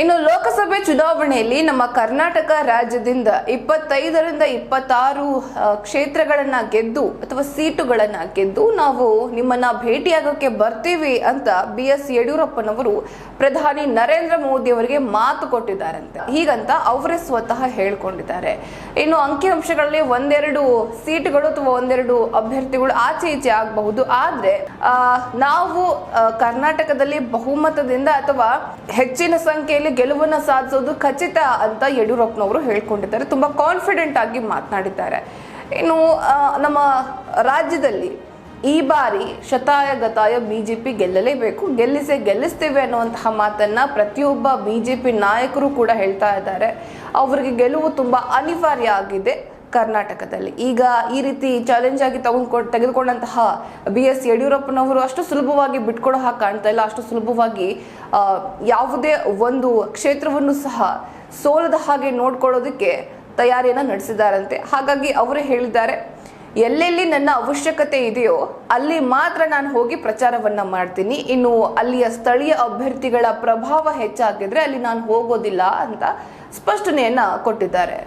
ಇನ್ನು ಲೋಕಸಭೆ ಚುನಾವಣೆಯಲ್ಲಿ ನಮ್ಮ ಕರ್ನಾಟಕ ರಾಜ್ಯದಿಂದ ಇಪ್ಪತ್ತೈದರಿಂದ ಇಪ್ಪತ್ತಾರು ಕ್ಷೇತ್ರಗಳನ್ನ ಗೆದ್ದು ಅಥವಾ ಸೀಟುಗಳನ್ನ ಗೆದ್ದು ನಾವು ನಿಮ್ಮನ್ನ ಭೇಟಿಯಾಗೋಕೆ ಬರ್ತೀವಿ ಅಂತ ಬಿ ಎಸ್ ಯಡಿಯೂರಪ್ಪನವರು ಪ್ರಧಾನಿ ನರೇಂದ್ರ ಮೋದಿ ಅವರಿಗೆ ಮಾತು ಕೊಟ್ಟಿದ್ದಾರಂತೆ. ಹೀಗಂತ ಅವರೇ ಸ್ವತಃ ಹೇಳ್ಕೊಂಡಿದ್ದಾರೆ. ಇನ್ನು ಅಂಕಿಅಂಶಗಳಲ್ಲಿ ಒಂದೆರಡು ಸೀಟುಗಳು ಅಥವಾ ಒಂದೆರಡು ಅಭ್ಯರ್ಥಿಗಳು ಆಚೆ ಈಚೆ ಆಗಬಹುದು. ಆದ್ರೆ ನಾವು ಕರ್ನಾಟಕದಲ್ಲಿ ಬಹುಮತದಿಂದ ಅಥವಾ ಹೆಚ್ಚಿನ ಸಂಖ್ಯೆಯಲ್ಲಿ ಗೆಲುವನ್ನ ಸಾಧಿಸೋದು ಖಚಿತ ಅಂತ ಯಡಿಯೂರಪ್ಪನವರು ಹೇಳ್ಕೊಂಡಿದ್ದಾರೆ. ತುಂಬಾ ಕಾನ್ಫಿಡೆಂಟ್ ಆಗಿ ಮಾತನಾಡಿದ್ದಾರೆ. ಇನ್ನು ನಮ್ಮ ರಾಜ್ಯದಲ್ಲಿ ಈ ಬಾರಿ ಶತಾಯ ಗತಾಯ ಬಿಜೆಪಿ ಗೆಲ್ಲಲೇಬೇಕು, ಗೆಲ್ಲಿಸೇ ಗೆಲ್ಲಿಸ್ತೇವೆ ಅನ್ನುವಂತಹ ಮಾತನ್ನ ಪ್ರತಿಯೊಬ್ಬ ಬಿಜೆಪಿ ನಾಯಕರು ಕೂಡ ಹೇಳ್ತಾ ಇದ್ದಾರೆ. ಅವರಿಗೆ ಗೆಲುವು ತುಂಬಾ ಅನಿವಾರ್ಯ ಆಗಿದೆ. ಕರ್ನಾಟಕದಲ್ಲಿ. ಈಗ ಈ ರೀತಿ ಚಾಲೆಂಜ್ ಆಗಿ ತಗೊಂಡ್ಕೊಂಡು ತೆಗೆದುಕೊಂಡಂತಹ ಬಿ ಎಸ್ ಯಡಿಯೂರಪ್ಪನವರು ಅಷ್ಟು ಸುಲಭವಾಗಿ ಬಿಟ್ಕೊಡೋ ಹಾಗೆ ಕಾಣ್ತಾ ಇಲ್ಲ. ಅಷ್ಟು ಸುಲಭವಾಗಿ ಯಾವುದೇ ಒಂದು ಕ್ಷೇತ್ರವನ್ನು ಸಹ ಸೋಲದ ಹಾಗೆ ನೋಡ್ಕೊಳ್ಳೋದಕ್ಕೆ ತಯಾರಿಯನ್ನು ನಡೆಸಿದ್ದಾರಂತೆ ಹಾಗಾಗಿ ಅವರೇ ಹೇಳಿದ್ದಾರೆ, ಎಲ್ಲೆಲ್ಲಿ ನನ್ನ ಅವಶ್ಯಕತೆ ಇದೆಯೋ ಅಲ್ಲಿ ಮಾತ್ರ ನಾನು ಹೋಗಿ ಪ್ರಚಾರವನ್ನ ಮಾಡ್ತೀನಿ. ಇನ್ನು ಅಲ್ಲಿಯ ಸ್ಥಳೀಯ ಅಭ್ಯರ್ಥಿಗಳ ಪ್ರಭಾವ ಹೆಚ್ಚಾಗಿದ್ರೆ ಅಲ್ಲಿ ನಾನು ಹೋಗೋದಿಲ್ಲ ಅಂತ ಸ್ಪಷ್ಟನೆಯನ್ನ ಕೊಟ್ಟಿದ್ದಾರೆ.